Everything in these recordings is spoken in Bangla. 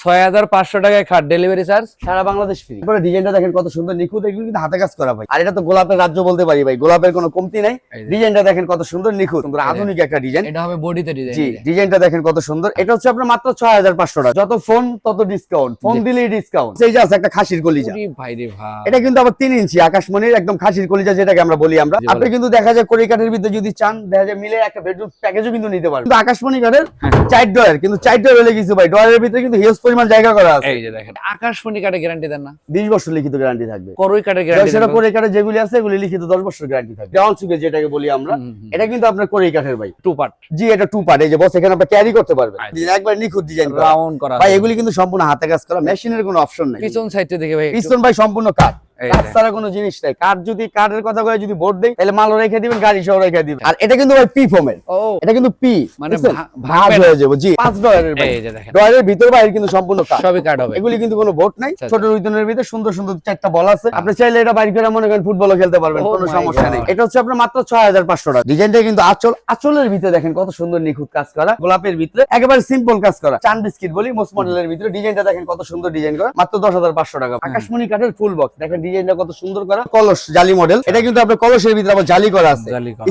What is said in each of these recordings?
ছয় হাজার পাঁচশো টাকায় খাট ডেলিভারি চার্জ সারা বাংলাদেশ ফ্রি তারপরে ডিজাইনটা দেখেন কত সুন্দর নিখুঁত এগুলো কিন্তু হাতে কাজ করা ভাই। আর এটা তো গোলাপের রাজ্য বলতে পারি ভাই গোলাপের কোনো কমতি নাই। ডিজাইনটা দেখেন কত সুন্দর নিখুঁত সুন্দর এই যে। আধুনিক একটা ডিজাইন। এটা হবে বডিতে জি ডিজাইনটা দেখেন কত সুন্দর। এটা হচ্ছে আপনার মাত্র ছয় হাজার পাঁচশো টাকা। যত ফোন তত ডিসকাউন্ট ফোন দিলেই ডিসকাউন্ট সেই যে আছে একটা খাসির কলিজা। ভাই রে ভাই। এটা কিন্তু আবার তিন ইঞ্চি আকাশমণির একদম খাসির কলিজা যেটাকে আমরা বলি আমরা। আপনি কিন্তু দেখা যায় কড়ি কাঠের ভিতরে যদি চান দেখা যায় মিলে একটা বেডরুম প্যাকেজও কিন্তু নিতে পারেন। কিন্তু আকাশমণি কাঠের হ্যাঁ। চার ডয়ার কিন্তু চার ডয়ার হলে কিছু ভাই ডয়ারের ভিতরে কিন্তু হিউজ পরিমাণ জায়গা করা আছে। এই যে দেখেন আকাশমণি গ্যারান্টি দেন না। বিশ বছর লিখিত গ্যারান্টি থাকবে। করই গ্যারান্টি সেটা করই যেগুলি আছে এগুলি লিখিত দশ বছর গ্যারান্টি থাকবে। ডাউন সুগে যেটাকে বলি আমরা? এটা কিন্তু আপনার করই কাঠের ভাই। টু পার্ট জি এটা টু পার্ট এই যে বস এখানে আপনি ক্যারি করতে পারবেন। আচ্ছা। একবার নিখুঁত ডিজাইন রাউন্ড করা ভাই এগুলি কিন্তু সম্পূর্ণ হাতে কাজ করা। মেশিনের কোনো অপশন নাই। পিছন সাইডে দেখে ভাই পিছন ভাই সম্পূর্ণ এই কাঠ ছাড়া কোনো জিনিস নাই। কাঠ যদি কাঠের কথা কয়ে যদি দেয় তাহলে রেখে দিবেন গাড়ি সহ রেখে দিবেন। আর এটা কিন্তু ভাই পি ফোমের এটা কিন্তু পি মানে বুঝছেন? ভা- ভাঁজ ভাঙবে না। হয়ে যাবে জি। পাঁচ ডয়ারের ডয়ারের ভিতর বাইরে কিন্তু সম্পূর্ণ কাঠ সবই কার্ড হবে। এগুলি কিন্তু কোনো বোর্ড নাই। আচ্ছা, ছোট রুইতনের ভিতরে সুন্দর সুন্দর চারটা বল আছে। আপনি চাইলে এটা বাইরে করে মনে করেন ফুটবলও খেলতে পারবেন Oh কোনো সমস্যা নেই। এটা হচ্ছে আপনার মাত্র ছয় হাজার পাঁচশো টাকা। ডিজাইনটা কিন্তু আঁচল আঁচলের ভিতরে দেখেন কত সুন্দর নিখুঁত কাজ করা। গোলাপের ভিতরে একেবারে সিম্পল কাজ করা। চান বিস্কিট বলি মোস্ট মডেলের ভিতরে। ডিজাইনটা দেখেন কত সুন্দর ডিজাইন করা। মাত্র দশ হাজার পাঁচশো টাকা। আকাশমণি কাঠের ফুল বক্স দেখেন ডিজাইনটা কত সুন্দর করা। কলস জালি মডেল এটা কিন্তু আপনার কলসের ভিতরে আবার জালি করা আছে।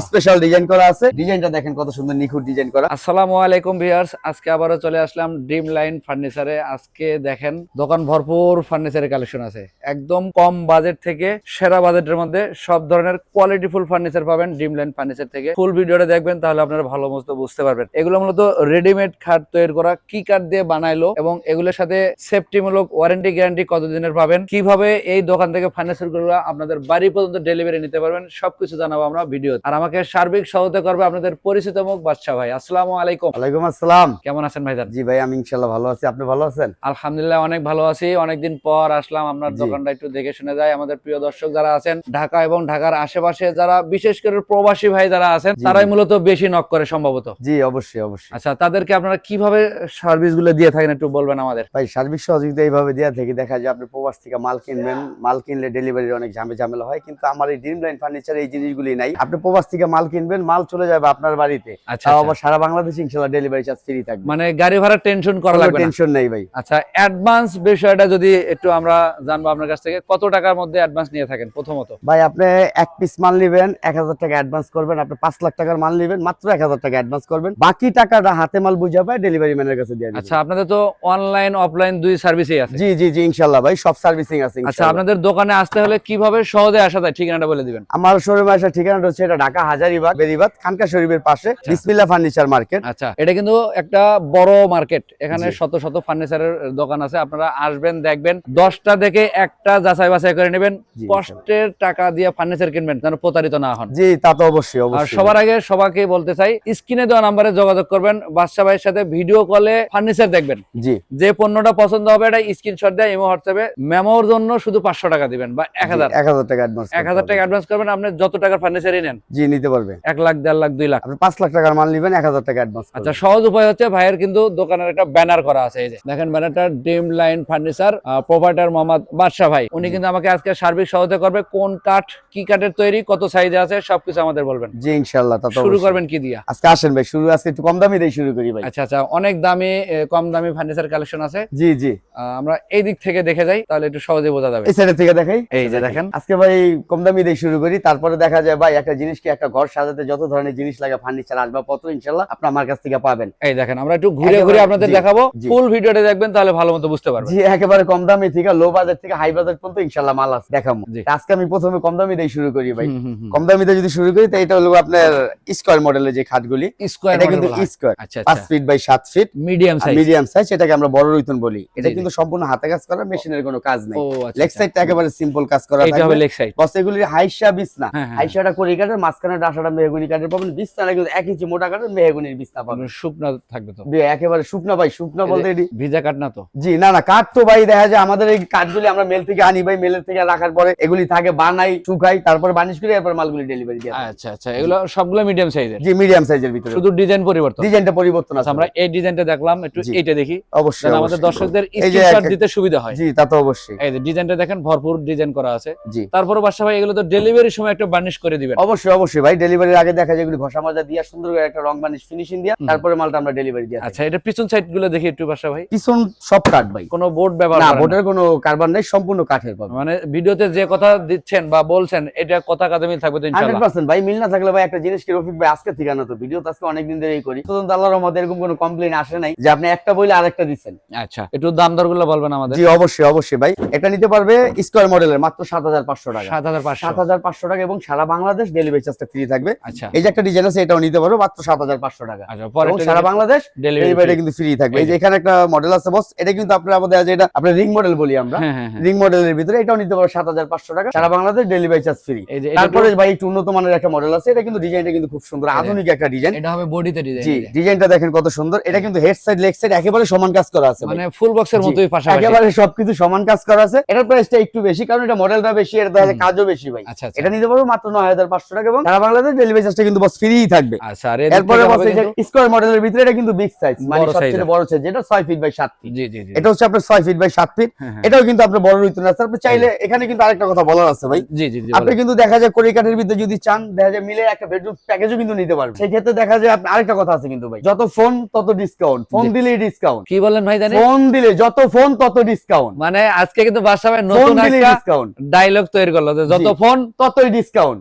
স্পেশাল ডিজাইন করা আছে। ডিজাইনটা দেখেন কত সুন্দর নিখুঁত ডিজাইন করা। আসসালামু আলাইকুম ভিউয়ার্স আজকে আবারও চলে আসলাম ড্রিম লাইন ফার্নিচারে আজকে দেখেন দোকান ভরপুর ফার্নিচারের কালেকশন আছে। একদম কম বাজেট থেকে সেরা বাজেটের মধ্যে সব ধরনের কোয়ালিটিফুল ফার্নিচার পাবেন ড্রিম লাইন ফার্নিচার থেকে। ফুল ভিডিওটা দেখবেন তাহলে আপনারা ভালো মতো বুঝতে পারবেন। এগুলো মূলত রেডিমেড খাট তৈরি করা কি কাঠ দিয়ে বানাইলো এবং এগুলোর সাথে সেফটিমূলক ওয়ারেন্টি গ্যারান্টি কতদিনের পাবেন কীভাবে এই দোকান থেকে ফার্নিচারগুলো আপনাদের বাড়ি পর্যন্ত ডেলিভারি নিতে পারবেন সবকিছু জানাব আমরা ভিডিও আর আমাকে সার্বিক সহায়তা করবে আপনাদের পরিচিত মুখ বাদশা ভাই। আসসালামু আলাইকুম। ওয়ালাইকুম আসসালাম। কেমন আছেন ভাইজান? জি ভাই আমি ইনশাল্লাহ ভালো আছি। আপনি ভালো আছেন? আলহামদুলিল্লাহ অনেক ভালো আছি। অনেকদিন পর আসলাম আপনার দোকানটা একটু দেখে শুনে যায় আমাদের প্রিয় দর্শক যারা আছেন ঢাকা এবং ঢাকার আশেপাশে যারা বিশেষ করে প্রবাসী ভাই যারা আছেন তারাই মূলত বেশি নক করে সম্ভবত। জি অবশ্যই অবশ্যই। আচ্ছা তাদেরকে আপনারা কীভাবে সার্ভিসগুলো দিয়ে থাকেন একটু বলবেন আমাদের? ভাই সার্বিক সহযোগিতা এইভাবে দেওয়া থেকে দেখা যায় আপনি প্রবাস থেকে মাল কিনবেন মাল কিনলে ডেলিভারির অনেক ঝামে ঝামেলা হয় কিন্তু আমার এই ড্রিম লাইন ফার্নিচার এই জিনিসগুলি নাই। আপনি প্রবাস থেকে মাল কিনবেন মাল চলে যাবে আপনার বাড়িতে। আচ্ছা তাও আচ্ছা। আবার সারা বাংলাদেশে ইনশাল্লাহ ডেলিভারি চার্জ ফ্রি থাকবে। মানে গাড়ি ভাড়া টেনশন করা লাগবে টেনশন নেই ভাই। আচ্ছা অ্যাডভান্স বিষয়টা যদি একটু আমরা জানব আপনার কাছ থেকে কত টাকার মধ্যে অ্যাডভান্স নিয়ে থাকেন প্রথমত? ভাই আপনি এক পিস মাল নেবেন এক হাজার টাকা অ্যাডভান্স করবেন আপনি পাঁচ লাখ টাকার মাল নেবেন মাত্র এক হাজার টাকা অ্যাডভান্স করবেন। বাকি টাকাটা হাতে মাল বুঝা পায় ডেলিভারি ম্যানের কাছে দিয়ে আচ্ছা আপনাদের তো অনলাইন অফলাইন দুই সার্ভিসই আছে। জি জি জি ইনশাল্লাহ ভাই সব সার্ভিসিং আছে আচ্ছা আপনাদের দোকানে আসতে হলে কীভাবে সহজে আসা যায় ঠিকানাটা বলে দিবেন? আমার শোরুমে আসার ঠিকানাটা হচ্ছে এটা ঢাকা হাজারিবাগ বেরিবাদ খানকা শরীফের পাশে বিসমিল্লাহ ফার্নিচার মার্কেট। আচ্ছা এটা কিন্তু একটা বড় মার্কেট। এখানে শত শত ফার্নিচারের দোকান আছে আপনারা আসবেন দেখবেন। দশটা থেকে একটা যাচাই বাছাই করে নেবেন। কষ্টের টাকা দিয়ে ফার্নিচার কিনবেন যেন প্রতারিত না হন। জি তা তো অবশ্যই আর সবার আগে সবাইকে বলতে চাই স্ক্রিনে দেওয়া নাম্বারে যোগাযোগ করবেন বাদশা ভাইয়ের সাথে ভিডিও কলে ফার্নিচার দেখবেন। জি। যে পণ্যটা পছন্দ হবে এটা স্ক্রিনশট দেয় ইমো হোয়াটসঅ্যাপে। মেমোর জন্য শুধু পাঁচশো টাকা দিবেন বা এক হাজার। এক হাজার টাকা অ্যাডভান্স এক হাজার টাকা অ্যাডভান্স করবেন আপনি যত টাকার ফার্নিচারই নেন। জি নিতে পারবে। এক লাখ দেড় লাখ দুই লাখ। আপনি পাঁচ লাখ টাকার মাল নেবেন এক হাজার টাকা অ্যাডভান্স আচ্ছা সহজ উপায় হচ্ছে ভাইয়ের কিন্তু দোকানের একটা ব্যানার করা আছে এই যে। দেখেন ব্যানারটা Dream Line furniture provider Mohammad Badshah ভাই। উনি কিন্তু আমাকে আজকে সার্বিক সহায়তা করবে কোন কাঠ কি কাঠের তৈরি কত সাইজে আছে সবকিছু আমাদের বলবেন। জি ইনশাল্লাহ তা তো শুরু করবেন কি দিয়া? আজকে আসেন ভাই শুরু আজকে একটু কম দামি দিয়ে শুরু করি ভাই। আচ্ছা আচ্ছা অনেক দামি কম দামি ফার্নিচার কালেকশন আছে। জি জি। আমরা এই দিক থেকে দেখে যাই তাহলে একটু সহজে বোঝা যাবে। এই সাইড থেকে দেখাই। এই যে দেখেন। আজকে ভাই কম দামি দিয়ে শুরু করি তারপরে দেখা যায় ভাই একটা জিনিস কি একটা ঘর সাজাতে যত ধরনের জিনিস লাগে ফার্নিচার আসবাবপত্র ইনশাল্লাহ আমার কাছ থেকে পাবেন। এই দেখেন আমরা একটু ঘুরে ঘুরে আপনাদের দেখাবো। ফুল ভিডিওটা দেখবেন তাহলে ভালো মতো বুঝতে পারবেন। জি একেবারে কম দামি থেকে লো বাজার থেকে হাই বাজার পর্যন্ত ইনশাল্লাহ মাল আছে দেখাবো। আজকে আমি প্রথমে কম দামি দিয়ে শুরু করি ভাই। কম দামিতে যদি শুরু করি এটা হলো আপনার স্কোয়ার মডেলের যে খাটগুলি স্কোয়ার এটা কিন্তু স্কোয়ার আচ্ছা পাঁচ আচ্ছা ফিট বাই সাত feet medium size medium size এটাকে আমরা বড় রইতন বলি। এটা কিন্তু সম্পূর্ণ হাতে কাজ করা মেশিনের কোনো কাজ নেই। আচ্ছা লেগ আচ্ছা। সাইডটা একেবারে সিম্পল কাজ করা এইটা হবে লেগ সাইড বস হাইসা বিছনা। হ্যাঁ, হ্যাঁ। হাইসাটা করি মাঝখানে ডাসাটা মেহগুনি পাবেন বিছনাটা কিন্তু ইঞ্চি মোটা মেহগুনির বিছনা পাবেন শুকনা থাকবে তো। একেবারে শুকনা ভাই শুকনা বলতে এটি। ভিজা কাট না তো? জি না না কাঠ তো ভাই দেখা যায় আমাদের এই কাঠগুলি আমরা মেল থেকে আনি ভাই। মেলের থেকে রাখার পরে এগুলি থাকে বানাই শুকাই তারপর বানিশ করে এরপর মালগুলি ডেলিভারি দেয়। আচ্ছা আচ্ছা এগুলো সবগুলো মিডিয়াম সাইজের জি মিডিয়াম সাইজের ভিতরে। শুধু ডিজাইন পরিবর্তন? ডিজাইনটা পরিবর্তন আছে আচ্ছা আমরা এই ডিজাইনটা দেখলাম একটু জি। এইটা দেখি। অবশ্যই আমাদের দর্শকদের স্ক্রিনশট দিতে সুবিধা হয়। জি তা তো অবশ্যই। এই যে ডিজাইনটা দেখেন ভরপুর ডিজাইন করা আছে। জি। তারপরে বাসা ভাই এগুলো তো ডেলিভারির সময় একটা বার্নিশ করে দিবেন। অবশ্যই অবশ্যই ভাই ডেলিভারির আগে দেখা যায় এগুলি ঘষা মাজা দিয়া সুন্দর করে একটা রং বানিশ ফিনিশিং দিয়া তারপরে মালটা আমরা ডেলিভারি থাকি। আচ্ছা এটা পিছন সাইডগুলো দেখি একটু বাসা ভাই। পিছন সব কাঠ ভাই। কোনো বোর্ড ব্যবহার না বোর্ডের কোনো কার্বন নেই সম্পূর্ণ কাঠের পাবে মানে ভিডিওতে যে কথা দিচ্ছেন বা বলছেন এটা কথা কাজে মিল থাকবে তো ইনশাআল্লাহ। পার্সেন্ট ভাই মিল না থাকলে ভাই একটা জিনিস কি রফিক ভাই আজকে ঠিকানা তো ভিডিও তো আজকে অনেকদিন ধরেই করি। তদন্ত আল্লাহর রহমতে এরকম কোনো কমপ্লেন আসে নাই যে আপনি একটা বইলে আরেকটা দিচ্ছেন। আচ্ছা একটু দাম দরগুলো বলবেন আমাদের। জি অবশ্যই অবশ্যই ভাই। এটা নিতে পারবে স্কোয়ার মডেলের মাত্র সাত হাজার পাঁচশো টাকা। সাত হাজার পাঁচশো। সাত হাজার পাঁচশো টাকা এবং সারা বাংলাদেশ ডেলিভারি চার্জটা ফ্রি থাকবে। আচ্ছা। এই যে একটা ডিজাইন আছে এটাও নিতে মাত্র সাত হাজার পাঁচশো টাকা। এবং সারা বাংলাদেশ ডেলিভারি কিন্তু ফ্রি থাকবে। এই যে এখানে একটা মডেল আছে বস এটা কিন্তু আপনার আমাদের আছে এটা আপনার রিং মডেল বলি আমরা। রিং মডেলের ভিতরে এটাও নিতে সাত হাজার পাঁচশো টাকা। সারা বাংলাদেশ ডেলিভারি চার্জ ফ্রি তারপরে ভাই একটু উন্নত মানের একটা মডেল আছে এটা কিন্তু ডিজাইনটা কিন্তু খুব সুন্দর আধুনিক একটা ডিজাইন এটা হবে বডিতে জি ডিজাইন ডিজাইনটা দেখেন কত সুন্দর। এটা কিন্তু হেড সাইড লেগ সাইড একেবারে সমান কাজ করা আছে মানে ফুল বক্সের মতোই পাশাপাশি। একেবারে সবকিছু সমান কাজ করা আছে। এটার প্রাইসটা একটু বেশি কারণ এটা মডেলটা বেশি এটা দেখা কাজও বেশি ভাই। আচ্ছা আচ্ছা। এটা নিতে পারব মাত্র নয় হাজার পাঁচশো টাকা এবং সারা বাংলাদেশ ডেলিভারি চার্জটা কিন্তু বস ফ্রি থাকবে। আচ্ছা এরপরে বস এই স্কোয়ার মডেলের ভিতরে এটা কিন্তু বিগ সাইজ মানে সবচেয়ে বড় সাইজ যেটা ছয় ফিট বাই সাত ফিট জি জি জি। এটা হচ্ছে আপনার ছয় ফিট বাই সাত ফিট। এটাও কিন্তু আপনার বড় রুইতুন আছে আপনি চাইলে এখানে কিন্তু আরেকটা কথা বলার আছে ভাই। জি জি জি আপনি কিন্তু দেখা যায় কড়ি কাঠের ভিতরে যদি চান দেখা যায় মিলে একটা বেডরুম প্যাকেজও কিন্তু নিতে পারবেন। সেই ক্ষেত্রে দেখা যায় আপনি আরেকটা কথা আছে কিন্তু ভাই। যত ফোন তত ডিসকাউন্ট ফোন। দিলেই ডিসকাউন্ট কি বলেন ভাই জানেন ফোন দিলে যত ফোন তত ডিসকাউন্ট মানে আজকে কিন্তু বাসা ভাই ফোন নতুন একটা ডিসকাউন্ট ডায়লগ তৈরি করল যে যত ফোন ততই ডিসকাউন্ট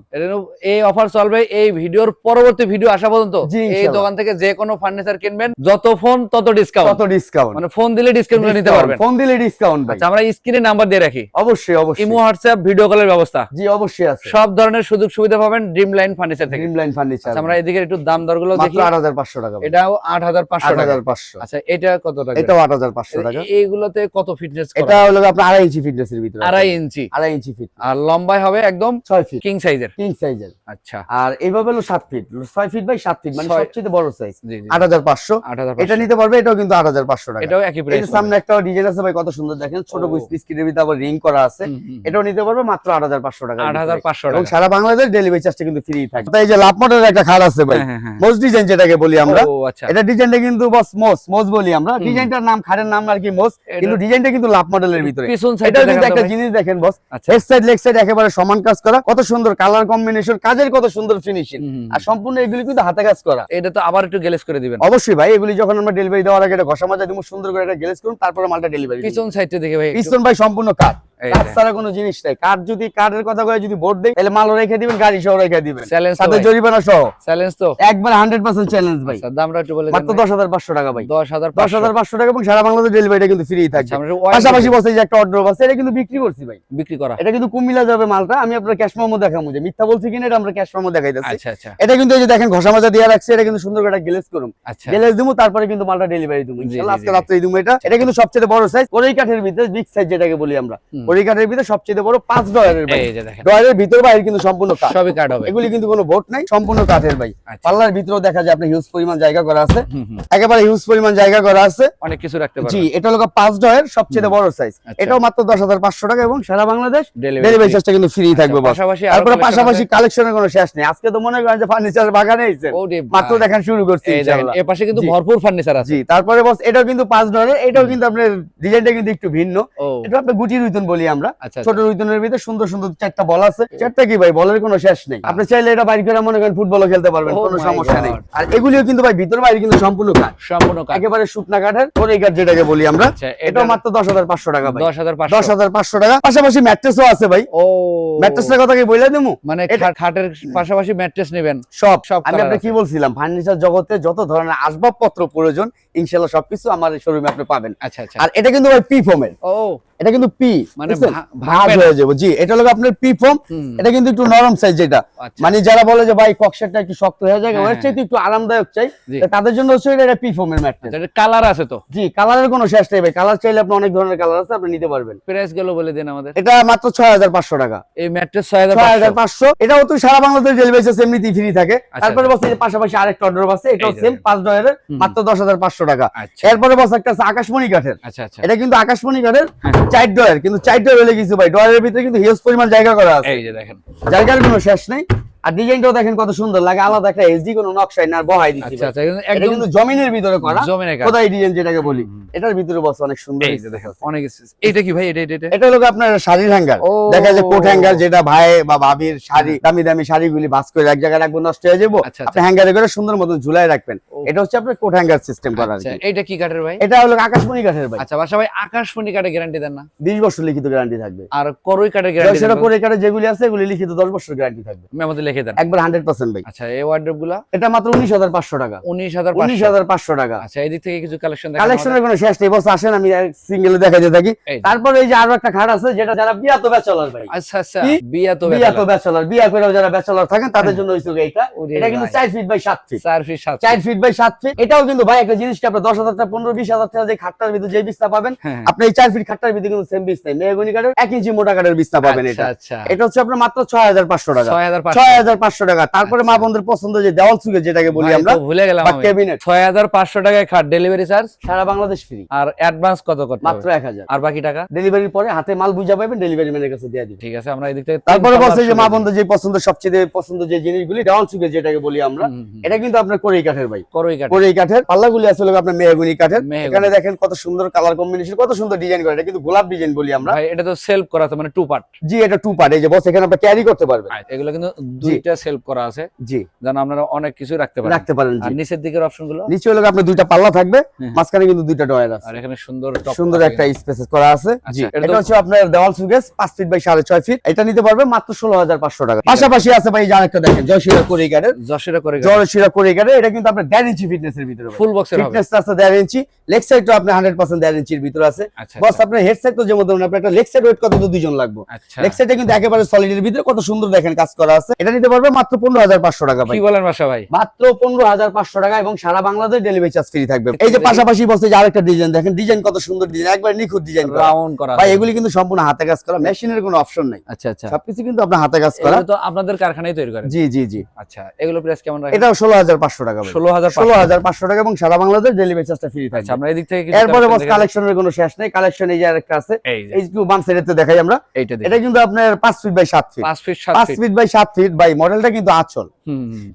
এই অফার চলবে এই ভিডিওর পরবর্তী ভিডিও আসা পর্যন্ত। এই দোকান থেকে যে কোনো ফার্নিচার কিনবেন যত ফোন তত ডিসকাউন্ট তত ডিসকাউন্ট মানে ফোন দিলে ডিসকাউন্ট নিতে পারবেন। ফোন দিলে ডিসকাউন্ট আচ্ছা আমরা স্ক্রিনে নাম্বার দিয়ে রাখি। অবশ্যই অবশ্যই। ইমো হোয়াটসঅ্যাপ ভিডিও কলের ব্যবস্থা। জি অবশ্যই আছে। সব ধরনের সুযোগ সুবিধা পাবেন ড্রিম লাইন ফার্নিচার থেকে। ড্রিম লাইন ফার্নিচার আমরা এদিকে একটু দাম দরগুলো দেখি। মাত্র আট হাজার পাঁচশো টাকা ভাই। এটাও আট হাজার পাঁচশো আট টাকা হাজার পাঁচশো। আচ্ছা এটা কত টাকা? এটাও আট হাজার পাঁচশো টাকা। এইগুলোতে কত ফিটনেস এটা হলো আপনার আড়াই ইঞ্চি ফিটনেসের ভিতরে আড়াই ইঞ্চি। আড়াই ইঞ্চি ফিট আর লম্বায় হবে একদম ছয় ফিট কিং সাইজের কিং সাইজের আচ্ছা। আর এইভাবে হলো সাত ফিট ছয় ফিট বাই সাত ফিট মানে সবচেয়ে বড় সাইজ আট হাজার পাঁচশো। এটা নিতে পারবে এটাও কিন্তু আট হাজার পাঁচশো টাকা। এটাও একই প্রাইস সামনে একটা ডিজাইন আছে ভাই কত সুন্দর দেখেন। ছোট ও। বিস্কিটের ভিতরে আবার রিং করা আছে। এটাও নিতে পারবে মাত্র আট হাজার পাঁচশো টাকা। আট হাজার পাঁচশো এবং সারা বাংলাদেশ ডেলিভারি চার্জটা কিন্তু ফ্রি থাকে। তাই যে লাভ একটা খাট আছে ভাই। হ্যাঁ, হ্যাঁ, হ্যাঁ। মোজ ডিজাইন যেটাকে বলি আমরা। আচ্ছা। এটা ডিজাইনটা কিন্তু বস মোস মোজ বলি আমরা। ডিজাইনটার নাম খাটের নাম আর কি এটা- কিন্তু ডিজাইনটা কিন্তু লাভ মডেলের ভিতরে। কিন্তু একটা জিনিস দেখেন। বস আচ্ছা। হেড সাইড লেগ সাইড একেবারে সমান কাজ করা। কত সুন্দর কালার কম্বিনেশন কাজের কত সুন্দর ফিনিশিং। আর সম্পূর্ণ এগুলি কিন্তু হাতে কাজ করা। এটা তো আবার একটু গ্যালেজ করে দিবেন। অবশ্যই ভাই এগুলি যখন আমরা ডেলিভারি দেওয়ার আগে এটা ঘষা মাজা দিব সুন্দর করে এটা গ্লেজ করুন তারপরে মালটা ডেলিভারি পিছন সাইডে দেখে ভাই পিছন ভাই সম্পূর্ণ এই কাঠ ছাড়া কোনো জিনিস নাই। কাঠ যদি কাঠের কথা কয়ে যদি বোর্ড দেয় তাহলে মালও রেখে দিবেন গাড়ি সহ রেখে দিবেন। সাথে জরিমানা সহ। চ্যালেঞ্জ তো। একবার হান্ড্রেড পার্সেন্ট চ্যালেঞ্জ ভাই। আচ্ছা, দামটা একটু বলে মাত্র দশ হাজার পাঁচশো টাকা ভাই। দশ হাজার দশ হাজার পাঁচশো টাকা এবং সারা বাংলাদেশ ডেলিভারিটা কিন্তু ফ্রি থাকছে আচ্ছা, আমরা একটু warranty পাশাপাশি বসে যে একটা অর্ডার আছে এটা কিন্তু বিক্রি করছি ভাই। বিক্রি করা। এটা কিন্তু কুমিল্লা যাবে মালটা আমি আপনার ক্যাশ মেমো দেখাবো যে মিথ্যা বলছি কিনা এটা আমরা ক্যাশ মেমো দেখাইতেছি। আচ্ছা এটা কিন্তু এই যে দেখেন ঘষা মাজা দিয়ে রাখছে এটা কিন্তু সুন্দর করে গ্লেজ করুন। আচ্ছা। দিবো তারপরে কিন্তু মালটা ডেলিভারি ইনশাআল্লাহ আজকে রাত্রে দিমু এটা। এটা কিন্তু সবচেয়ে বড় সাইজ কড়াই কাঠের ভিতরে বিগ সাইজ যেটাকে বলি আমরা। কাঠের ভিতরে সবচেয়ে বড় পাঁচ ডয়ারের ভাই ডয়ারের ভিতর বাইরে কিন্তু সম্পূর্ণ কাঠ। সবই কাট হবে। এগুলি কিন্তু কোনো বোট নাই সম্পূর্ণ কাঠের ভাই আচ্ছা। পাল্লার ভিতরেও দেখা যায় আপনার হিউজ পরিমাণ জায়গা করা আছে। একেবারে হিউজ পরিমাণ জায়গা করা আছে। অনেক কিছু রাখতে জি এটা হলো পাঁচ ডয়ের সবচেয়ে বড় সাইজ আচ্ছা। এটাও মাত্র দশ হাজার পাঁচশো টাকা এবং সারা বাংলাদেশ ডেলিভারি চার্জটা কিন্তু ফ্রি থাকবে পাশাপাশি তারপরে পাশাপাশি কালেকশনের কোনো শেষ নেই। আজকে তো মনে করেন যে ফার্নিচার বাগানে মাত্র। দেখান শুরু করছি এ পাশে কিন্তু ভরপুর ফার্নিচার আছে। জি তারপরে বস এটাও কিন্তু পাঁচ ডলারের এটাও কিন্তু আপনার ডিজাইনটা কিন্তু একটু ভিন্ন। এটা আপনার গুটি বলি আমরা। আচ্ছা ছোট রুইতনের ভিতরে সুন্দর সুন্দর চারটা বল আছে। চারটা কি ভাই? বলের কোনো শেষ নেই। আপনি চাইলে এটা বাইরে করে মনে করেন ফুটবলও খেলতে পারবেন Oh কোনো সমস্যা নেই। আর এগুলিও কিন্তু ভাই ভিতর বাইরে কিন্তু সম্পূর্ণ কাঠ। সম্পূর্ণ কাট একেবারে শুকনা কাঠের এই কাঠ যেটাকে বলি আমরা আচ্ছা এটাও মাত্র দশ হাজার পাঁচশো টাকা ভাই। দশ হাজার দশ পাঁচশো হাজার পাঁচশো টাকা। পাশাপাশি ম্যাট্রেসও আছে ভাই। ও। ম্যাট্রেসের কথা কি বলে দেবো? মানে খাটের পাশাপাশি ম্যাট্রেস নেবেন। সব। সব আমি আপনাকে কি বলছিলাম ফার্নিচার জগতে যত ধরনের আসবাবপত্র প্রয়োজন ইনশাল্লাহ সবকিছু আমার শোরুমে আপনি পাবেন। আচ্ছা আচ্ছা। আর এটা কিন্তু ভাই পি ফোমের ও। এটা কিন্তু পি মানে বুঝছেন? ভা- ভাঁজ ভাঙবে না। হয়ে যাবে। জি এটা হলো আপনার পি ফোম এটা কিন্তু একটু নরম সাইজ যেটা। আচ্ছা। মানে যারা বলে যে ভাই কক্সেটটা একটু শক্ত হয়ে যায় হ্যাঁ, ওর হ্যাঁ। চাইতে একটু আরামদায়ক চাই। তাদের জন্য হচ্ছে এটা পি ফোমের ম্যাট্রেস কালার আছে তো। জি কালারের কোনো শেষ নেই ভাই। কালার চাইলে আপনি অনেক ধরনের কালার আছে আপনি নিতে পারবেন। প্রাইসগুলো বলে দিন আমাদের। এটা মাত্র ছয় হাজার পাঁচশো টাকা। এই ম্যাট্রেস ছয় হাজার ছয় হাজার পাঁচশো। এটাও তো সারা বাংলাদেশ রেলওয়ে এমনিতেই ফ্রি থাকে। আচ্ছা, তারপরে আচ্ছা। বস পাশাপাশি আরেকটা অর্ডার আছে এটাও সেম দেখেন। পাঁচ ডলারের মাত্র দশ হাজার পাঁচশো টাকা। আচ্ছা। এরপরে বস একটা আছে আকাশমণি কাঠের। আচ্ছা আচ্ছা। এটা কিন্তু আকাশমণি কাঠের হ্যাঁ। চার ডয়ার কিন্তু চার ডয়ের হলে গেছে ভাই। ডয়ের ভিতরে কিন্তু হিউজ পরিমাণ জায়গা করা আছে। এই যে দেখেন। জায়গার কোনো শেষ নেই। আর ডিজাইনটাও দেখেন কত সুন্দর লাগে আলাদা একটা এসডি কোনো নকশাই না বহাই দিচ্ছি আচ্ছা আচ্ছা একদম কিন্তু জমিনের ভিতরে করা জমিনে কাজ। খোদাই ডিজাইন যেটাকে বলি। এটার ভিতরে বস অনেক সুন্দর দেখেন অনেক এটা কি ভাই এটা এটা এটা? হলো আপনার শাড়ির হ্যাঙ্গার দেখা যায় কোট হ্যাঙ্গার যেটা ভাই বা ভাবির শাড়ি দামি দামি শাড়িগুলি করে এক জায়গায় রাখব নষ্ট হয়ে যাব আচ্ছা, আপনি হ্যাঙ্গারে করে সুন্দর মতন ঝুলাই রাখবেন। এটা হচ্ছে আপনার কোট হ্যাঙ্গার সিস্টেম করা আচ্ছা এটা কি কাঠের ভাই? এটা হলো আকাশমণি কাঠের ভাই। আচ্ছা বাসা ভাই আকাশমণি কাঠে গ্যারান্টি দেন না। বিশ বছর লিখিত গ্যারান্টি থাকবে। আর করই কাঠের গ্যারান্টি সেটা করে কাঠে যেগুলি আছে এগুলি লিখিত দশ বছর গ্যারান্টি থাকবে। মেমোতে লিখে দেন। একবার হান্ড্রেড পার্সেন্ট ভাই। আচ্ছা এই ওয়ার্ডরোবগুলা এটা মাত্র উনিশ হাজার পাঁচশো টাকা। উনিশ হাজার উনিশ হাজার পাঁচশো টাকা। আচ্ছা এই দিক থেকে কিছু কালেকশন কালেকশনের কোনো শেষ নেই বস আসেন আমি সিঙ্গেলে দেখাতে থাকি। তারপরে এই যে আরও একটা খাট আছে যেটা যারা বিয়া তো ব্যাচেলার ভাই। আচ্ছা আচ্ছা বিয়া তো বিয়া তো ব্যাচেলার বিয়া করেও যারা ব্যাচেলার থাকেন তাদের জন্য হয়েছে এইটা। এটা কিন্তু ভাই। চার ফিট বাই সাত ফিট চার ফিট সাত চার ফিট বাই সাত ফিট এটাও কিন্তু ভাই একটা জিনিসটা আপনার দশ হাজার টাকা পনেরো বিশ হাজার টাকা যে খাটটার ভিতরে যে বিছনা পাবেন হ্যাঁ আপনি এই চার ফিট খাটটার ভিতরে কিন্তু সেম বিছনা মেহগনি কাঠের এক ইঞ্চি মোটা কাঠের বিছনা পাবেন আচ্ছা, এটা। আচ্ছা। এটা হচ্ছে আপনার মাত্র ছয় হাজার পাঁচশো টাকা। ছয় হাজার পাঁচশো। হাজার ছয় হাজার পাঁচশো টাকা। তারপরে মা বন্ধুর পছন্দ যে দেওয়াল সুগে যেটাকে বলি আমরা ভুলে গেলাম বা ক্যাবিনেট ছয় হাজার পাঁচশো টাকায় খাট ডেলিভারি চার্জ সারা বাংলাদেশ ফ্রি আর অ্যাডভান্স কত করতে মাত্র হবে এক হাজার। আর বাকি টাকা? ডেলিভারির পরে হাতে মাল বুঝা পাবেন ডেলিভারি ম্যানের কাছে দিয়ে দিবেন। ঠিক আছে আমরা এদিক থেকে তারপরে বলছে যে মা বন্ধু যে পছন্দ সবচেয়ে পছন্দ যে জিনিসগুলি দেওয়াল সুগে যেটাকে বলি আমরা। এটা কিন্তু আপনার কোরেই কাঠের ভাই। করই কাঠ কোরেই কাঠের। পাল্লাগুলি আসলে আপনার মেহগুনি কাঠের। এখানে দেখেন কত সুন্দর কালার কম্বিনেশন কত সুন্দর ডিজাইন করে। এটা কিন্তু গোলাপ ডিজাইন বলি আমরা। ভাই এটা তো সেলফ করা আছে মানে টু পার্ট জি এটা টু পার্ট এই যে বস এখানে আপনি ক্যারি করতে পারবেন। এগুলো কিন্তু দুইটা সেলফ করা আছে। জি। যেন আপনারা অনেক কিছু রাখতে পারেন। রাখতে পারেন আর নিচের দিকের নিচে হলো আপনার দুইটা পাল্লা থাকবে হ্যাঁ। মাঝখানে কিন্তু দুইটা ডয়ার আছে। আর এখানে সুন্দর সুন্দর একটা স্পেস করা আছে। জি। আচ্ছা, এটা এটা হচ্ছে আপনার দেওয়াল ফিট বাই সাড়ে ছয় ফিট এটা নিতে পারবে মাত্র ষোলো হাজার পাঁচশো টাকা। পাশাপাশি আছে ভাই একটা দেখেন জয়শিরা জয়শিরা কোরিই এটা কিন্তু আপনার ইঞ্চি ফিটনেস এর ভিতরে ফুল বক্সের ফিটনেস আছে ইঞ্চি লেগ সাইডটা আপনার হান্ড্রেড পার্সেন্ট দেড় ইঞ্চির ভিতরে আছে। আচ্ছা বস আপনার হেড সাইড তো যেমন ধরুন আপনার একটা লেগ সাইড ওয়েট কত? তো লাগবে। আচ্ছা। লেগ সাইডে কিন্তু একেবারে সলিডের ভিতরে। কত সুন্দর দেখেন কাজ করা আছে। এটা নিতে পারবে মাত্র পনেরো হাজার পাঁচশো টাকা কি বলেন বাসা ভাই মাত্র পনেরো হাজার পাঁচশো টাকা এবং সারা বাংলাদেশ ডেলিভারি চার্জ ফ্রি থাকবে। এই যে পাশাপাশি বসে যে আরেকটা ডিজাইন দেখেন ডিজাইন কত সুন্দর ডিজাইন একবার নিখুঁত ডিজাইন রাউন্ড করা ভাই এগুলি কিন্তু সম্পূর্ণ হাতে কাজ করা মেশিনের কোনো অপশন নাই। আচ্ছা আচ্ছা। সবকিছু কিন্তু আপনার হাতে কাজ করা। তো আপনাদের কারখানায় তৈরি করেন। জি জি জি। আচ্ছা এগুলো প্রাইস কেমন রাখেন? এটাও ষোলো হাজার পাঁচশো টাকা ষোলো হাজার ষোলো হাজার পাঁচশো টাকা এবং সারা বাংলাদেশ ডেলিভারি চার্জটা ফ্রি থাকবে। আমরা এদিক থেকে এরপরে বস কালেকশনের কোনো শেষ নেই। কালেকশন এই যে আরেকটা আছে। এই যে। বাম সাইডে দেখাই আমরা। এটা কিন্তু আপনার পাঁচ ফিট বাই সাত ফিট পাঁচ ফিট সাত পাঁচ ফিট ফিট বাই সাত ফিট বাই মডেলটা কিন্তু আচল।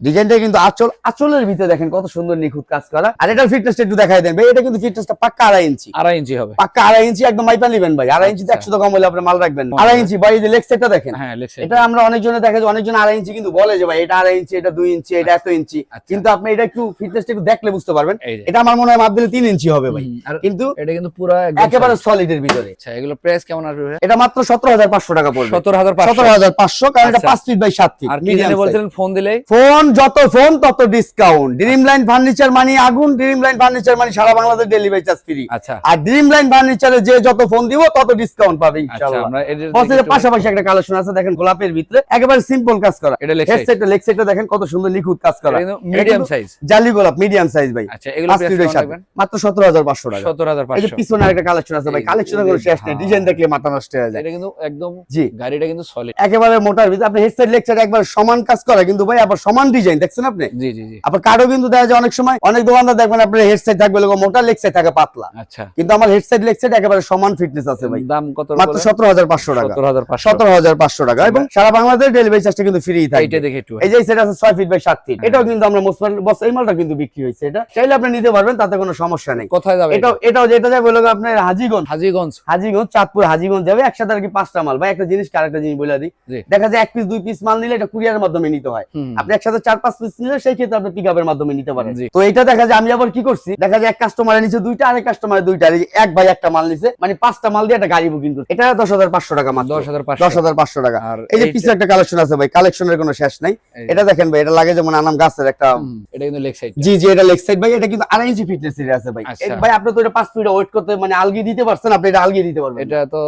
ডিজাইনটা কিন্তু আচল আচলের ভিতরে দেখেন কত সুন্দর নিখুঁত কাজ করা। আর এটার ফিটনেসটা একটু দেখাই দেন ভাই এটা কিন্তু ফিটনেসটা পাক্কা আড়াই ইঞ্চি। আড়াই ইঞ্চি হবে। পাক্কা আড়াই ইঞ্চি একদম মাইপা নিবেন ভাই আড়াই ইঞ্চিতে আচ্ছা। একশো কম হলে আপনি মাল রাখবেন আড়াই ইঞ্চি ভাই এই যে লেগ সেটটা দেখেন। হ্যাঁ এটা আমরা অনেকজনে দেখা যায় অনেকজন আড়াই ইঞ্চি কিন্তু বলে যে ভাই এটা আড়াই ইঞ্চি এটা দুই ইঞ্চি এটা এত ইঞ্চি। আচ্ছা। কিন্তু আপনি এটা একটু ফিটনেসটা একটু দেখলে বুঝতে পারবেন। এটা আমার মনে হয় মাপ দিলে তিন ইঞ্চি হবে ভাই। কিন্তু এটা কিন্তু পুরো একেবারে সলিডের ভিতরে। আচ্ছা এগুলো প্রাইস কেমন আসবে? এটা মাত্র সতেরো হাজার পাঁচশো টাকা পড়বে। সতেরো হাজার পাঁচশো। সতেরো হাজার পাঁচশো কারণ এটা আচ্ছা। পাঁচ ফিট বাই সাত ফিট আর size। বলছিলেন ফোন দিলেই? ফোন যত ফোন তত ডিসকাউন্ট ড্রিম লাইন ফার্নিচার মানে আগুন ড্রিম লাইন ফার্নিচার মানে সারা বাংলাদেশ ডেলিভারি চার্জ ফ্রি আচ্ছা। আর ড্রিম লাইন ফার্নিচারে যে যত ফোন দিব তত ডিসকাউন্ট পাবে আচ্ছা ইনশাআল্লাহ। পাশাপাশি একটা কালেকশন আছে দেখেন গোলাপের ভিতরে। একেবারে সিম্পল কাজ করা। এটা লেখছে হেডসেটটা লেগ সেটটা দেখেন কত সুন্দর নিখুঁত কাজ করা। মিডিয়াম সাইজ জালি গোলাপ মিডিয়াম সাইজ ভাই। আচ্ছা এগুলো মাত্র সতেরো হাজার পাঁচশো টাকা। সতেরো হাজার এই যে পিছনে আরেকটা কালেকশন আছে ভাই। এই- কোনো শেষ নেই। হ্যাঁ। ডিজাইন দেখলে মাথা নষ্ট হয়ে যায়। এটা কিন্তু একদম জি। গাড়িটা কিন্তু সলিড একেবারে মোটার ভিতরে। আপনি হেডসেট লেকচার একবার সমান কাজ করা কিন্তু ভাই আবার সমান ডিজাইন দেখছেন আপনি? জি জি জি। আবার কার্ডও কিন্তু দেখা যায় অনেক সময় অনেক দোকানদার দেখবেন আপনার হেডসেট থাকবে এরকম মোটা লেকচার থাকে পাতলা। আচ্ছা। কিন্তু আমার হেডসেট লেকচার একেবারে সমান ফিটনেস আছে ভাই। দাম কত মাত্র সতেরো হাজার পাঁচশো টাকা। সতেরো হাজার পাঁচশো। সতেরো হাজার পাঁচশো টাকা। এবং সারা বাংলাদেশ ডেলিভারি চার্জটা কিন্তু ফ্রি এইটা থাকবে দেখে একটু এই যে সেট আছে ছয় ফিট বাই সাত ফিট। এটাও কিন্তু আমরা মোস্ট বস এই মালটা কিন্তু বিক্রি হয়েছে এটা। চাইলে আপনি নিতে পারবেন তাতে কোনো সমস্যা নেই। কোথায় যাবে এটাও এটাও যেটা যাবে হলো আপনার হাজিগঞ্জ। হাজিগঞ্জ। হাজিগঞ্জ চাঁদপুর হাজিগঞ্জ যাবে। একসাথে আর কি পাঁচটা মাল। ভাই একটা জিনিস আরেকটা জিনিস বলে দিই। দেখা যায় এক পিস দুই পিস মাল নিলে এটা কুরিয়ারের মাধ্যমে নিতে হয়। আপনি একসাথে চার পাঁচ পিস নিলে সেই ক্ষেত্রে আপনি পিক আপের মাধ্যমে নিতে পারেন। তো এটা দেখা যায় আমি আবার কি করছি দেখা যায় এক কাস্টমারের নিচে দুইটা আরেক কাস্টমারের দুইটা এক ভাই একটা মাল নিছে মানে পাঁচটা মাল দিয়ে একটা গাড়ি বুকিং করছে। এটা দশ হাজার পাঁচশো টাকা মাত্র। দশ হাজার দশ হাজার পাঁচশো টাকা। আর এই যে পিছনে একটা কালেকশন আছে ভাই কালেকশনের কোনো শেষ নাই। এটা দেখেন ভাই এটা লাগে যেমন আনাম গাছের একটা এটা কিন্তু লেগ সাইড জি জি এটা লেগ সাইড ভাই এটা কিন্তু আড়াই ইঞ্চি ফিটনেস এর আছে ভাই। আচ্ছা। ভাই আপনি তো এটা পাঁচ মিনিট ওয়েট করতে মানে আলগি দিতে পারছেন আপনি এটা আলগি দিতে পারবেন। এটা তো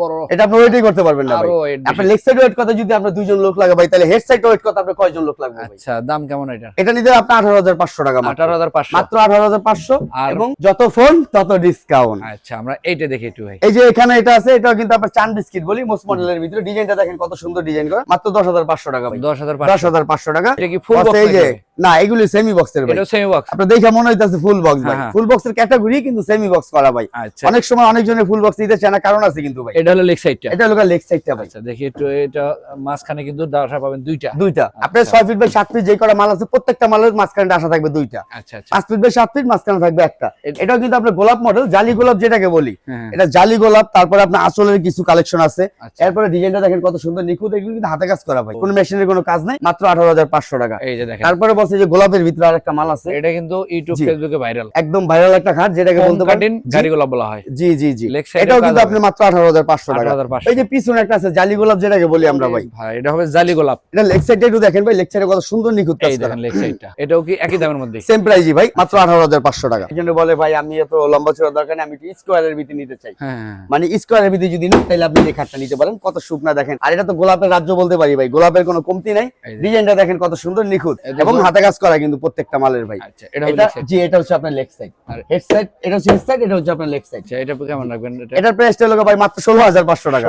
বড় এটা আপনি ওয়েটই করতে পারবেন না ভাই। আপনি লেগ সাইড ওয়েট করতে যদি আপনার দুইজন লোক লাগে ভাই তাহলে হেড সাইড ওয়েট করতে আপনার কয়জন লোক লাগবে আচ্ছা দাম কেমন এটা? এটা নিতে আপনি আঠারো হাজার পাঁচশো টাকা আঠারো হাজার পাঁচশো। মাত্র আঠারো হাজার পাঁচশো। এবং যত ফোন তত ডিসকাউন্ট আচ্ছা আমরা এইটা দেখি একটু ভাই। এই যে এখানে এটা আছে এটা কিন্তু আপনার চান বিস্কিট বলি মোস্ট মডেলের ভিতরে। ডিজাইনটা দেখেন কত সুন্দর ডিজাইন করা। মাত্র দশ হাজার পাঁচশো টাকা দশ হাজার দশ হাজার পাঁচশো টাকা। এটা কি ফুল এই যে না এগুলি সেমি বক্সের ভাই। সেমি বক্স আপনার দেখে মনে হইতাছে ফুল বক্স ভাই। হ্যাঁ, হ্যাঁ। ফুল বক্সের ক্যাটাগরি কিন্তু সেমি বক্স করা ভাই। আচ্ছা। অনেক সময় অনেকজনের ফুল বক্স নিতে চায় না কারণ আছে কিন্তু ভাই। এটা হলো লেগ সাইডটা এটা হলো লেগ সাইডটা ভাই। আচ্ছা দেখি একটু এটা মাঝখানে কিন্তু ডাসা পাবেন দুইটা। দুইটা। আপনার আচ্ছা। ছয় ফিট বাই সাত ফিট যে কটা মাল আছে প্রত্যেকটা মালের মাঝখানে আসা থাকবে দুইটা। আচ্ছা আচ্ছা। পাঁচ ফিট বাই সাত ফিট মাঝখানে থাকবে একটা। এটাও কিন্তু আপনার গোলাপ মডেল জালি গোলাপ যেটাকে বলি। হ্যাঁ, এটা জালি গোলাপ তারপরে আপনার আসলের কিছু কালেকশন আছে। আচ্ছা। এরপরে ডিজাইনটা দেখেন কত সুন্দর নিখুঁত এগুলো কিন্তু হাতে কাজ করা ভাই। কোনো মেশিনের কোনো কাজ নাই মাত্র আঠারো হাজার পাঁচশো টাকা। এই যে দেখেন। তারপরে বলছে যে গোলাপের ভিতরে আর একটা মাল আছে। এটা কিন্তু ইউটিউব ফেসবুকে ভাইরাল একদম ভাইরাল একটা খাট যেটাকে বলতে পারেন কাটিন জি, গাড়িগুলো বলা হয়। জি জি জি। এটাও কিন্তু আপনি মাত্র আঠারো হাজার পাঁচশো টাকা। 18,500 এই যে পিছনে একটা আছে জালি গোলাপ যেটাকে বলি আমরা ভাই। ভাই এটা হবে জালি গোলাপ। এটা লেগ সাইডে একটু দেখেন ভাই লেগ সাইডে কত সুন্দর নিখুঁত কাজ করা। দেখেন লেগ সাইডটা এটাও কি একই দামের মধ্যে? সেম প্রাইজই ভাই মাত্র আঠারো হাজার পাঁচশো টাকা। এই বলে ভাই আমি এত লম্বা চড়া দরকার নেই আমি একটু স্কোয়ারের ভিতরে নিতে চাই। হ্যাঁ হ্যাঁ, মানে স্কোয়ারের ভিতরে যদি নিন তাহলে আপনি এই খাটটা নিতে পারেন কত শুকনা দেখেন। আর এটা তো গোলাপের রাজ্য বলতে পারি ভাই গোলাপের কোনো কমতি নাই। ডিজাইনটা দেখেন কত সুন্দর নিখুঁত এবং গোলাপ- হাতে কাজ করা কিন্তু প্রত্যেকটা মালের ভাই। আচ্ছা এটা হবে এটা leg জি এটা হচ্ছে আপনার লেগ সাইড আর হেড সাইড এটা হচ্ছে হেড সাইড এটা হচ্ছে আপনার লেগ সাইড আচ্ছা এটা কেমন রাখবেন এটা? এটার প্রাইসটা হলো ভাই মাত্র টাকা।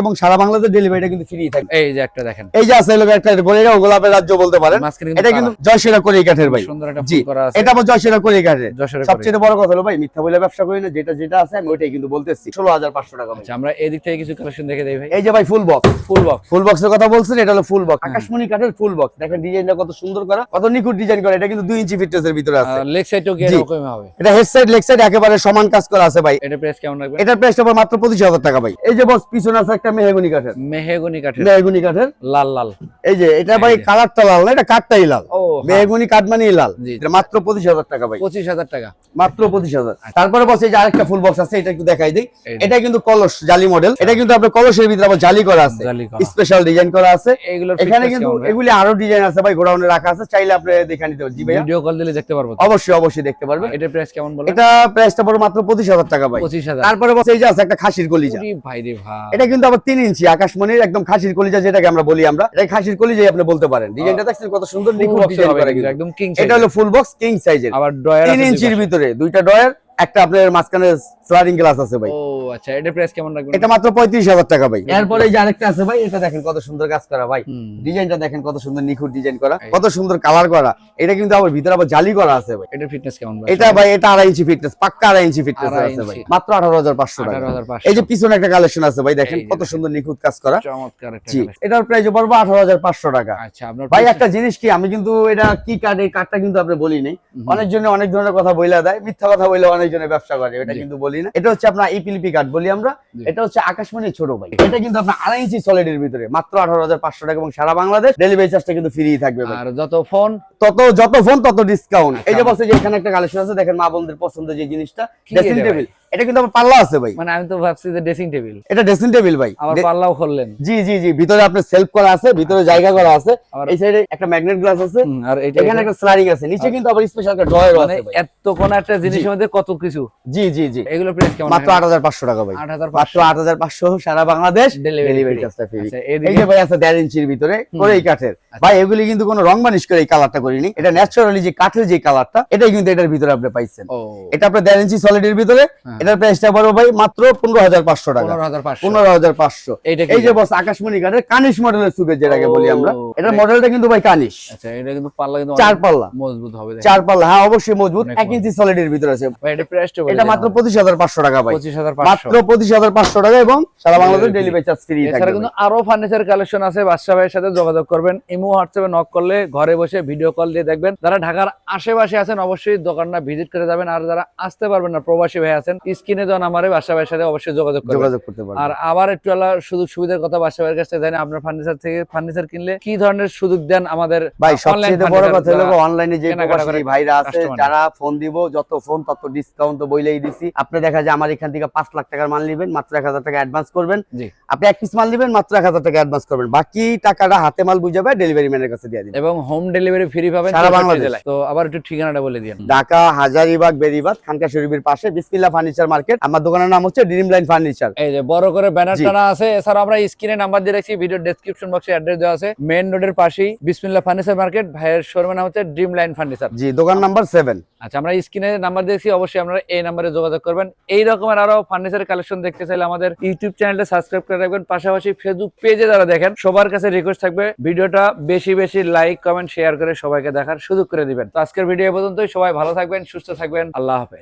এবং সারা বাংলাদেশ ডেলিভারিটা কিন্তু ফ্রি থাকে। এই যে একটা দেখেন। এই যে আছে লোক একটা গোলেরা গোলাপের রাজ্য বলতে পারেন। এটা কিন্তু জয়সেরা করে কাঠের ভাই। সুন্দর একটা ফুল করা আছে। এটা আবার জয়সেরা করে কাঠের সবচেয়ে বড় কথা হলো ভাই মিথ্যা বলে ব্যবসা করি না যেটা যেটা আছে আমি ওইটাই কিন্তু বলতেছি। ষোলো হাজার পাঁচশো টাকা ভাই। আচ্ছা আমরা এদিক থেকে কিছু কালেকশন দেখে দেই ভাই। এই যে ভাই ফুল বক্স ফুল বক্স ফুল বক্সের কথা বলছেন এটা হলো ফুল বক্স আকাশমণি কাঠের ফুল বক্স দেখেন ডিজাইনটা কত সুন্দর করা কত নিখুঁত ডিজাইন করা এটা কিন্তু দুই ইঞ্চি ফিটনেসের ভিতরে আছে। লেগ সাইডও কি জি। এরকম হবে? এটা হেড সাইড লেগ সাইড একেবারে সমান কাজ করা আছে ভাই। এটা প্রাইস কেমন রাখবেন? এটার প্রাইসটা আবার মাত্র পঁচিশ হাজার টাকা ভাই। এই যে বস পিছনে আছে একটা মেহগুনি কাঠের। মেহেগুনি কাঠের। মেহগুনি কাঠের। লাল লাল। এই যে এটা ভাই কালারটা লাল না এটা কাঠটাই লাল। হ্যাঁ, কাঠ মানে লাল। এটা মাত্র পঁচিশ হাজার টাকা ভাই। পঁচিশ হাজার টাকা। মাত্র পঁচিশ হাজার। তারপরে বসে যে আরেকটা ফুল বক্স আছে এটা একটু দেখাই দিই। এই এটা কিন্তু কলস জালি মডেল এটা কিন্তু আপনার কলসের ভিতরে আবার জালি করা আছে। স্পেশাল ডিজাইন করা আছে। এইগুলোর এখানে কিন্তু এগুলি আরও ডিজাইন আছে ভাই গোডাউনে রাখা আছে চাইলে আপনি দেখে নিতে পারেন। জি ভাইয়া? ভিডিও কল দিলে দেখতে পারব অবশ্যই অবশ্যই দেখতে পারবেন। এটার প্রাইস কেমন বলে এটা প্রাইসটা পড়ে মাত্র পঁচিশ হাজার টাকা ভাই। পঁচিশ হাজার। তারপরে বসে এই যে আছে একটা খাসির কলিজা। ভাই রে ভাই। এটা কিন্তু আবার তিন ইঞ্চি আকাশমণির একদম খাসির কলিজা যেটাকে আমরা বলি আমরা। এটা খাসির কলিজাই আপনি বলতে পারেন। ডিজাইনটা দেখছেন কত সুন্দর নিখুঁত ডিজাইন করা কিন্তু, একদম কিং এটা হলো ফুল বক্স কিং সাইজের আবার ড্রয়ার তিন ইঞ্চির ভিতরে দুইটা ডয়ার একটা আপনার মাঝখানে স্লাইডিং গ্লাস আছে ভাই। ও আচ্ছা এটার প্রাইস কেমন রাখবেন? এটা মাত্র পঁয়ত্রিশ হাজার টাকা ভাই। এরপরে এই যে আরেকটা আছে ভাই এটা দেখেন কত সুন্দর কাজ করা ভাই। ডিজাইনটা দেখেন কত সুন্দর নিখুঁত ডিজাইন করা কত সুন্দর কালার করা। এটা কিন্তু আবার ভিতরে আবার জালি করা আছে ভাই। এটার ফিটনেস কেমন ভাই? এটা ভাই এটা আড়াই ইঞ্চি ফিটনেস পাক্কা আড়াই ইঞ্চি ফিটনেস আছে ভাই। মাত্র আঠারো হাজার পাঁচশো টাকা। আঠারো হাজার পাঁচশো। এই যে পিছনে একটা কালেকশন আছে ভাই দেখেন কত সুন্দর নিখুঁত কাজ করা। চমৎকার একটা এটার প্রাইস পড়ব আঠারো হাজার পাঁচশো টাকা। আচ্ছা আপনার ভাই একটা জিনিস কি আমি কিন্তু এটা কি কার্ড এই কার্ডটা কিন্তু আপনি বলি নাই হুম। অনেকজনে অনেক ধরনের কথা বইলা দেয় মিথ্যা কথা বলে অনেকজনে ব্যবসা করে এটা কিন্তু বলি না। এটা হচ্ছে আপনার ইপিলিপি কার্ড বলি আমরা। এটা হচ্ছে আকাশমণি ছোট ভাই। এটা কিন্তু আপনার আড়াই ইঞ্চি সলিডের ভিতরে মাত্র আঠারো হাজার পাঁচশো টাকা এবং সারা বাংলাদেশ ডেলিভারি চার্জটা কিন্তু ফ্রি থাকবে আর যত ফোন তত যত ফোন তত ডিসকাউন্ট এই যে আচ্ছা। বলছে যে এখানে একটা কালেকশন আছে দেখেন মা বোনদের পছন্দ যে জিনিসটা ড্রেসিং টেবিল এটা কিন্তু আমার পাল্লা আছে ভাই। মানে আমি তো ভাবছি যে ড্রেসিং টেবিল এটা ড্রেসিং টেবিল ভাই। আবার দে- পাল্লাও খুললেন। জি জি জি ভিতরে আপনার সেলফ করা আছে ভিতরে জায়গা করা আছে। এই সাইডে একটা ম্যাগনেট গ্লাস আছে। আর এটা এখানে একটা স্লাইডিং আছে নিচে কিন্তু আবার স্পেশাল একটা ড্রয়ার মানে আছে ভাই। এত কোন একটা জিনিসের মধ্যে কত কিছু? জি জি জি। এগুলো প্রাইস কেমন মাত্র আট হাজার পাঁচশো টাকা ভাই। আট হাজার মাত্র আট হাজার পাঁচশো সারা বাংলাদেশ। ডেলিভারি। চার্জটা ফ্রি আচ্ছা, এই যে ভাই আছে দেড় ইঞ্চির ভিতরে করে এই কাঠের। ভাই এগুলি কিন্তু কোনো রং বানিশ করে এই কালারটা করিনি। এটা ন্যাচারালি যে কাঠের যে কালারটা এটাই কিন্তু এটার ভিতরে আপনি পাইছেন। ও। এটা আপনার দেড় ইঞ্চি সলিডের ভিতরে। হ্যাঁ। এটার প্রাইসটা বড় ভাই মাত্র পনেরো হাজার পাঁচশো টাকা। পনেরো হাজার পাঁচশো। এই যে বস আকাশমণি কাঠের কানিশ মডেলের সুপের যেটাকে বলি আমরা এটার মডেলটা কিন্তু ভাই কানিশ আচ্ছা এটা কিন্তু পাল্লা কিন্তু চার পাল্লা। মজবুত হবে চার পাল্লা হ্যাঁ অবশ্যই মজবুত। এক ইঞ্চি সলিডের ভিতরে আছে। এটা মাত্র পঁচিশ হাজার পাঁচশো টাকা ভাই। পঁচিশ হাজার মাত্র পঁচিশ হাজার পাঁচশো টাকা এবং সারা বাংলাদেশ ডেলিভারি চার্জ ফ্রি এছাড়া কিন্তু আরও ফার্নিচার কালেকশন আছে বাদশা ভাইয়ের সাথে যোগাযোগ করবেন। ইমো হোয়াটসঅ্যাপে নক করলে ঘরে বসে ভিডিও কল দিয়ে দেখবেন। যারা ঢাকার আশেপাশে আছেন অবশ্যই দোকানটা ভিজিট করে যাবেন। আর যারা আসতে পারবেন না প্রবাসী ভাই আছেন স্ক্রিনে দেওয়া নাম্বারে বাদশা ভাইয়ের সাথে অবশ্যই যোগাযোগ করবেন। যোগাযোগ করতে পারবেন। আর আবার একটু আলাদা সুযোগ সুবিধার কথা বাসা ভাইয়ের কাছ জানি আপনার ফার্নিচার থেকে ফার্নিচার কিনলে কি ধরনের সুযোগ দেন আমাদের ভাই সবচেয়ে বড় কথা হলো অনলাইনে যে প্রবাসী ভাইরা আছে যারা ফোন দিব যত ফোন তত ডিসকাউন্ট তো বইলেই দিছি। আপনি দেখা যায় আমার এখান থেকে পাঁচ লাখ টাকার মাল নেবেন মাত্র এক হাজার টাকা অ্যাডভান্স করবেন। জি। আপনি এক পিস মাল নেবেন মাত্র এক হাজার টাকা অ্যাডভান্স করবেন। বাকি টাকাটা হাতে মাল বুঝাবে ডেলিভারি ম্যানের কাছে দিয়ে দিবেন। এবং হোম ডেলিভারি ফ্রি পাবেন সারা বাংলাদেশ। তো আবার একটু ঠিকানাটা বলে দিন। ঢাকা হাজারিবাগ বেরিবাদ খানকা শরীফের পাশে বিসমিল্লাহ ফার্নিচার ফার্নিচার মার্কেট। আমার দোকানের নাম হচ্ছে ড্রিম লাইন ফার্নিচার এই যে বড় করে ব্যানার টানা আছে এছাড়া আমরা স্ক্রিনে নাম্বার দিয়ে রাখছি ভিডিও ডেসক্রিপশন বক্সে অ্যাড্রেস দেওয়া আছে। মেইন রোডের পাশেই বিসমিল্লাহ ফার্নিচার মার্কেট ভাইয়ের শোরুমের নাম হচ্ছে ড্রিম লাইন ফার্নিচার জি দোকান নাম্বার সেভেন আচ্ছা আমরা স্ক্রিনে নাম্বার দিয়েছি অবশ্যই আপনারা এই নাম্বারে যোগাযোগ করবেন। এই রকমের আরও ফার্নিচার কালেকশন দেখতে চাইলে আমাদের ইউটিউব চ্যানেলটা সাবস্ক্রাইব করে রাখবেন। পাশাপাশি ফেসবুক পেজে যারা দেখেন সবার কাছে রিকোয়েস্ট থাকবে ভিডিওটা বেশি বেশি লাইক কমেন্ট শেয়ার করে সবাইকে দেখার সুযোগ করে দিবেন। তো আজকের ভিডিও পর্যন্তই সবাই ভালো থাকবেন সুস্থ থাকবেন আল্লাহ হাফেজ।